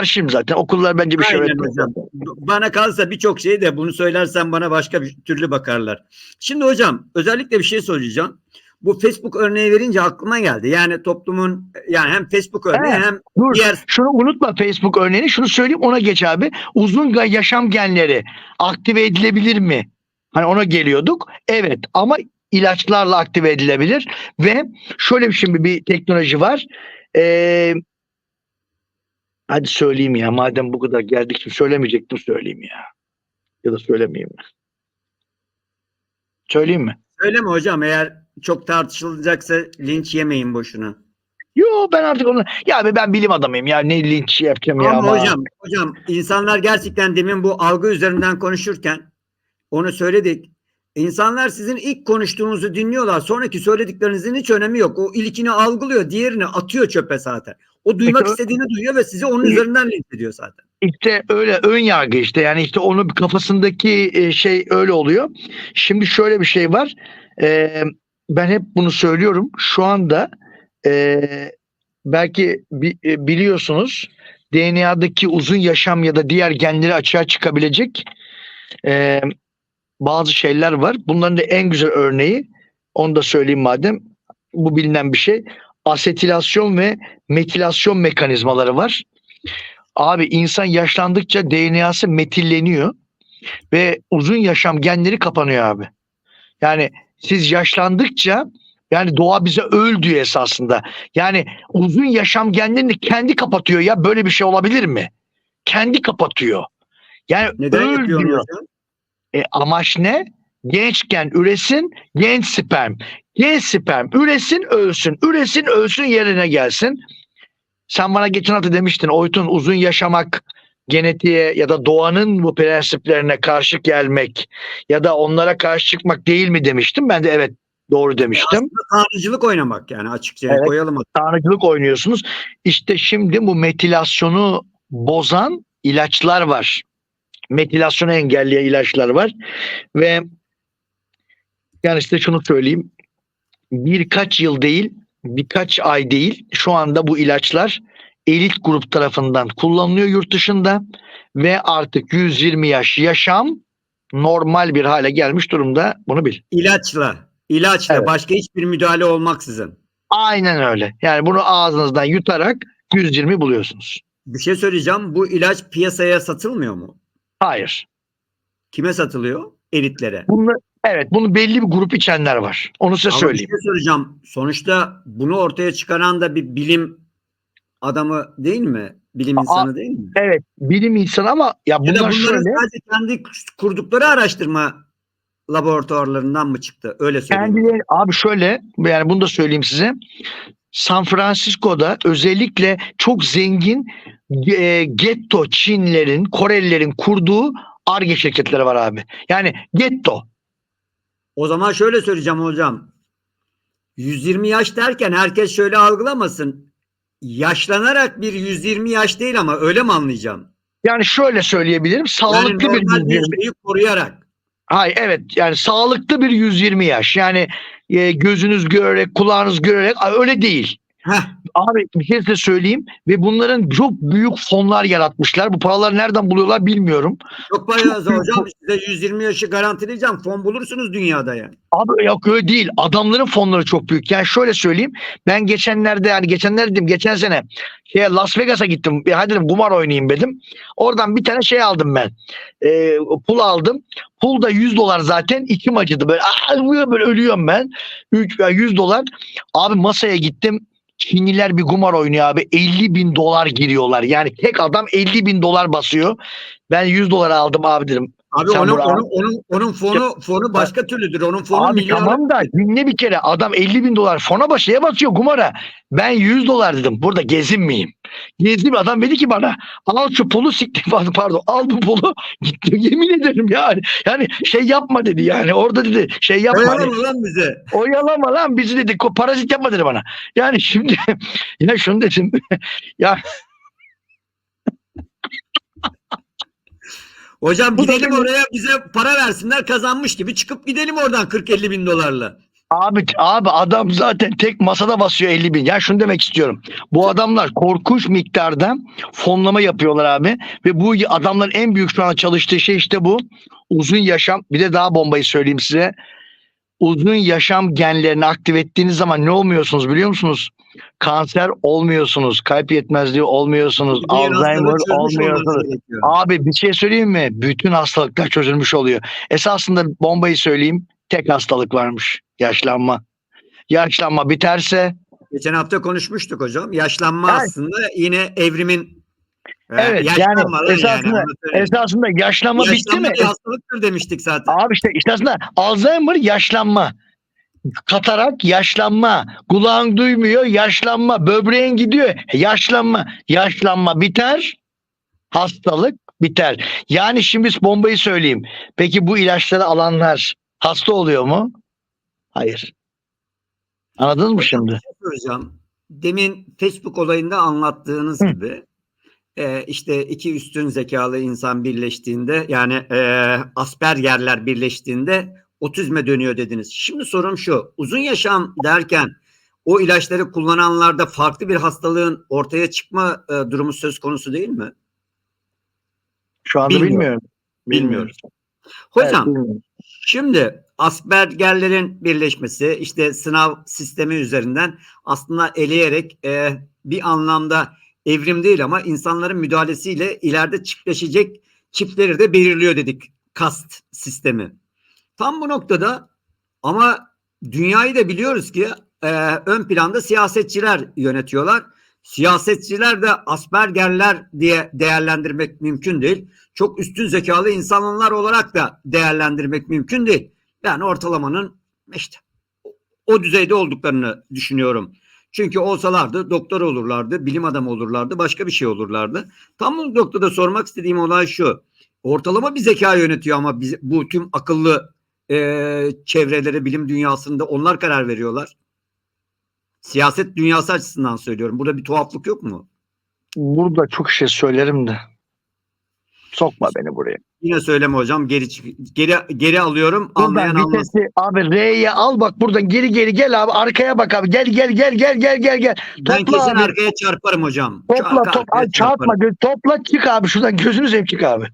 karşıyım zaten. Okullar bence bir şey Aynen öğretmez. hocam. Bana kalsa birçok şey de bunu söylersen bana başka bir türlü bakarlar. Şimdi hocam özellikle bir şey söyleyeceğim. Bu Facebook örneği verince aklıma geldi. Yani toplumun yani hem Facebook örneği Evet. hem Dur. diğer Şunu unutma Facebook örneğini. Şunu söyleyeyim ona geç abi. Uzun yaşam genleri aktive edilebilir mi? Hani ona geliyorduk. Evet ama ilaçlarla aktive edilebilir ve şöyle bir şimdi bir teknoloji var. Ee, hadi söyleyeyim ya madem bu kadar geldik şimdi söylemeyecektim söyleyeyim ya. Ya da söylemeyeyim mi? Söyleyeyim mi? Öyle mi hocam? Eğer çok tartışılacaksa linç yemeyin boşuna. Yo ben artık onu ya ben bilim adamıyım ya ne linç yapacağım ya ama. hocam, hocam insanlar gerçekten demin bu algı üzerinden konuşurken onu söyledik. İnsanlar sizin ilk konuştuğunuzu dinliyorlar. Sonraki söylediklerinizin hiç önemi yok. O ilkini algılıyor, diğerini atıyor çöpe zaten. O duymak Peki, istediğini duyuyor ve sizi onun üzerinden linç ediyor zaten. İşte öyle ön yargı işte yani işte onun kafasındaki e, şey öyle oluyor. Şimdi şöyle bir şey var. Ee, ben hep bunu söylüyorum. Şu anda e, belki e, biliyorsunuz DNA'daki uzun yaşam ya da diğer genleri açığa çıkabilecek e, bazı şeyler var. Bunların da en güzel örneği onu da söyleyeyim madem bu bilinen bir şey. Asetilasyon ve metilasyon mekanizmaları var. Abi insan yaşlandıkça DNA'sı metilleniyor ve uzun yaşam genleri kapanıyor abi. Yani siz yaşlandıkça yani doğa bize öl diyor esasında. Yani uzun yaşam genlerini kendi kapatıyor ya böyle bir şey olabilir mi? Kendi kapatıyor. Yani Neden öl diyor. E, amaç ne? Gençken üresin, genç sperm. Genç sperm üresin, ölsün. Üresin, ölsün yerine gelsin. Sen bana geçen hafta demiştin Oytun uzun yaşamak genetiğe ya da doğanın bu prensiplerine karşı gelmek ya da onlara karşı çıkmak değil mi demiştim. Ben de evet doğru demiştim. Aslında tanrıcılık oynamak yani açıkça Evet. koyalım. Tanrıcılık oynuyorsunuz. İşte şimdi bu metilasyonu bozan ilaçlar var. Metilasyonu engelleyen ilaçlar var. Ve yani size şunu söyleyeyim. Birkaç yıl değil, birkaç ay değil. Şu anda bu ilaçlar elit grup tarafından kullanılıyor yurt dışında ve artık 120 yaş yaşam normal bir hale gelmiş durumda. Bunu bil. İlaçla, ilaçla Evet. başka hiçbir müdahale olmaksızın. Aynen öyle. Yani bunu ağzınızdan yutarak 120 buluyorsunuz. Bir şey söyleyeceğim. Bu ilaç piyasaya satılmıyor mu? Hayır. Kime satılıyor? Elitlere. Bunu, evet bunu belli bir grup içenler var. Onu size Ama söyleyeyim. bir şey söyleyeceğim. Sonuçta bunu ortaya çıkaran da bir bilim adamı değil mi? Bilim Aa, insanı değil mi? Evet bilim insanı ama ya bunlar bunların şöyle sadece kendi kurdukları araştırma laboratuvarlarından mı çıktı? Öyle söyleyeyim. kendileri abi şöyle yani bunu da söyleyeyim size. San Francisco'da özellikle çok zengin e, getto Çinlerin, Korelilerin kurduğu ARGE şirketleri var abi. Yani getto. O zaman şöyle söyleyeceğim hocam. 120 yaş derken herkes şöyle algılamasın. Yaşlanarak bir 120 yaş değil ama öyle mi anlayacağım? Yani şöyle söyleyebilirim. Yani Sağlıklı bir normal bir 120. şeyi koruyarak. Hayır evet yani sağlıklı bir 120 yaş. Yani e, gözünüz görerek, kulağınız görerek öyle değil. Heh, Abi bir şey size söyleyeyim ve bunların çok büyük fonlar yaratmışlar. Bu paraları nereden buluyorlar bilmiyorum. çok bayağı hocam size 120 yaşı garantileyeceğim. Fon bulursunuz dünyada yani. Abi yok öyle değil. Adamların fonları çok büyük. Yani şöyle söyleyeyim. Ben geçenlerde yani geçenlerde dedim geçen sene şeye Las Vegas'a gittim. Bir hadi dedim kumar oynayayım dedim. Oradan bir tane şey aldım ben. Ee, pul aldım. Pul da 100 dolar zaten. İçim acıdı böyle. Aa, böyle ölüyorum ben. 3 100 dolar. Abi masaya gittim. Çinliler bir kumar oynuyor abi. 50 bin dolar giriyorlar. Yani tek adam 50 bin dolar basıyor. Ben 100 dolar aldım abi dedim. Abi Sen onun, onun, onun, onun fonu fonu başka türlüdür. Onun fonu Abi milyar. tamam da dinle bir kere adam 50 bin dolar fona başıya basıyor kumara. Ben 100 dolar dedim burada gezinmeyeyim. Gezdim adam dedi ki bana al şu pulu siktir pardon, al bu pulu gitti yemin ederim yani. Yani şey yapma dedi yani orada dedi şey yapma. Koyalım Hani, lan bize. oyalama lan bizi dedi parazit yapma dedi bana. Yani şimdi ya şunu dedim ya Hocam gidelim oraya bize para versinler kazanmış gibi çıkıp gidelim oradan 40-50 bin dolarla. Abi abi adam zaten tek masada basıyor 50 bin. Ya şunu demek istiyorum. Bu adamlar korkunç miktarda fonlama yapıyorlar abi. Ve bu adamların en büyük şu an çalıştığı şey işte bu. Uzun yaşam. Bir de daha bombayı söyleyeyim size. Uzun yaşam genlerini aktif ettiğiniz zaman ne olmuyorsunuz biliyor musunuz? Kanser olmuyorsunuz. Kalp yetmezliği olmuyorsunuz. Hastalığı Alzheimer olmuyorsunuz. Abi bir şey söyleyeyim mi? Bütün hastalıklar çözülmüş oluyor. Esasında bombayı söyleyeyim. Tek hastalık varmış. Yaşlanma. Yaşlanma biterse Geçen hafta konuşmuştuk hocam. Yaşlanma Yani- aslında yine evrimin e, Evet, yani esasında- söyleyeyim. esasında yaşlanma bitti Yaşlanma mi? bir hastalıktır demiştik zaten. Abi işte, işte aslında Alzheimer yaşlanma. Katarak yaşlanma. Kulağın duymuyor yaşlanma. Böbreğin gidiyor yaşlanma. Yaşlanma biter. Hastalık biter. Yani şimdi bombayı söyleyeyim. Peki bu ilaçları alanlar hasta oluyor mu? Hayır. Anladınız mı şimdi? soracağım. Demin Facebook olayında anlattığınız Hı. gibi e, işte iki üstün zekalı insan birleştiğinde yani e, Aspergerler birleştiğinde otizme dönüyor dediniz. Şimdi sorum şu. Uzun yaşam derken o ilaçları kullananlarda farklı bir hastalığın ortaya çıkma e, durumu söz konusu değil mi? Şu anda Bilmiyorum. bilmiyorum. Bilmiyoruz. Evet, Hocam bilmiyorum. Şimdi Aspergerlerin birleşmesi işte sınav sistemi üzerinden aslında eleyerek e, bir anlamda evrim değil ama insanların müdahalesiyle ileride çiftleşecek çiftleri de belirliyor dedik kast sistemi. Tam bu noktada ama dünyayı da biliyoruz ki e, ön planda siyasetçiler yönetiyorlar. Siyasetçiler de Aspergerler diye değerlendirmek mümkün değil çok üstün zekalı insanlar olarak da değerlendirmek mümkün değil. Yani ortalamanın işte o düzeyde olduklarını düşünüyorum. Çünkü olsalardı doktor olurlardı, bilim adamı olurlardı, başka bir şey olurlardı. Tam bu noktada sormak istediğim olay şu. Ortalama bir zeka yönetiyor ama biz, bu tüm akıllı e, çevreleri bilim dünyasında onlar karar veriyorlar. Siyaset dünyası açısından söylüyorum. Burada bir tuhaflık yok mu? Burada çok şey söylerim de. Sokma beni buraya. Yine söyleme hocam. Geri geri geri alıyorum. Buradan Anlayan vitesi. Abi R'ye al bak buradan geri geri gel abi. Arkaya bak abi. Gel gel gel gel gel gel gel. Ben topla kesin abi. arkaya çarparım hocam. Topla Arka, top, çarpma. Topla çık abi şuradan gözünü seveyim çık abi.